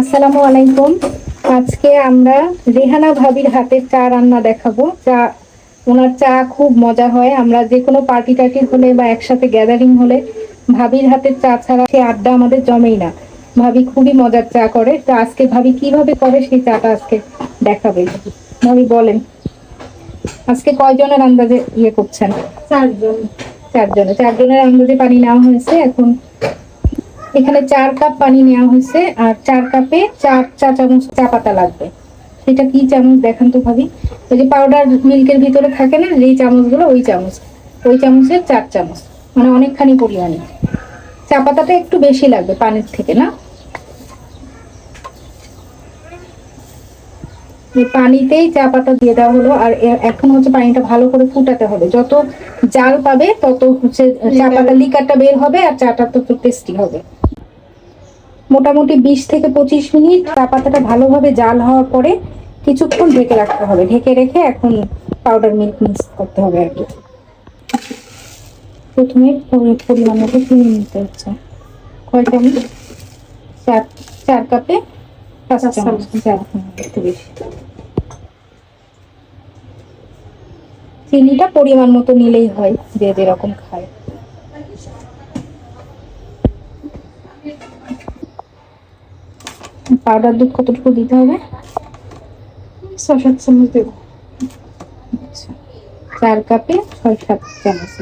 আসসালামু আলাইকুম। আজকে আমরা রেহানা ভাবির হাতের চা রান্না দেখাবো। চা ওনার চা খুব মজা হয়। আমরা যে কোনো পার্টি টার্টি হলে বা একসাথে গ্যাদারিং হলে ভাবির হাতের চা ছাড়া সে আড্ডা আমাদের জমেই না। ভাবি খুবই মজার চা করে। তো আজকে ভাবি কীভাবে করে সেই চাটা আজকে দেখাবে? ভাবি বলেন। আজকে কয়জনের আন্দাজে ইয়ে করছেন? চারজন। চারজনে। চারজনের আন্দাজে পানি নেওয়া হয়েছে। এখন এখানে চার কাপ পানি নেওয়া হয়েছে আর চার কাপে চার চা চামচ চা পাতা লাগবে। সেটা কি চামচ দেখান তো ভাবি। ওই যে পাউডার মিল্কের ভিতরে থাকে না যেই চামচগুলো ওই চামচ। ওই চামচের চার চামচ। মানে অনেকখানি পরিমাণে। চা পাতাটা একটু বেশি লাগবে পানির থেকে না? পানিতেই চা পাতা দিয়ে দেওয়া হলো আর এখন হচ্ছে পানিটা ভালো করে ফুটাতে হবে। যত জাল পাবে তত হচ্ছে চা পাতা লিকারটা বের হবে আর চাটা তত টেস্টি হবে। মোটামুটি বিশ থেকে পঁচিশ মিনিট চা পাতাটা ভালোভাবে জাল হওয়ার পরে কিছুক্ষণ ঢেকে রাখতে হবে। ঢেকে রেখে এখন পাউডার মিল্ক মিক্স করতে হবে আর কি। প্রথমে পরি- পরিমাণ মতো চিনি নিতে হচ্ছে। কয় চামচ চার চার কাপে পাঁচ পাঁচ চামচ। চামচ। চার হুম, একটু বেশি। চিনিটা পরিমাণ মতো নিলেই হয় যে যেরকম খায়। পাউডার দুধ কতটুকু দিতে হবে? ছয় সাত চামচ দেব। চার কাপে ছয় সাত চামচ।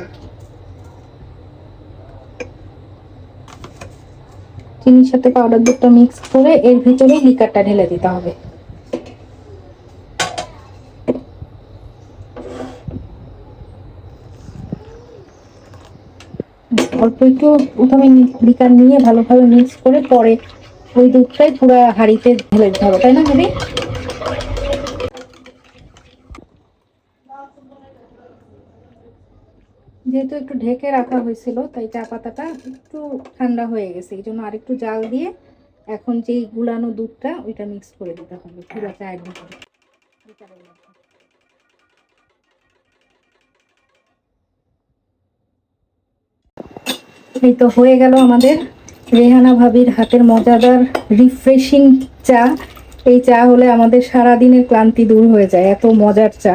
চিনির সাথে পাউডার দুধটা মিক্স করে এর ভিতরে লিকারটা ঢেলে দিতে হবে। অল্প একটু প্রথমে লিকার নিয়ে ভালোভাবে মিক্স করে পরে ওই দুধটাই পুরো হাঁড়িতে ঢেলে দিতে হবে, তাই না যেহেতু একটু ঢেকে রাখা হয়েছিল, তাই চা পাতাটা একটু ঠান্ডা হয়ে গেছে, এই জন্য আরেকটু জাল দিয়ে এখন যেই গুলানো দুধটা, ওইটা মিক্স করে দিতে হবে, পুরো চায়ের লিকারের এই তো হয়ে গেল আমাদের রেহানা ভাবির হাতের মজাদার রিফ্রেশিং চা। এই চা হলে আমাদের সারা দিনের ক্লান্তি দূর হয়ে যায়, এত মজার চা।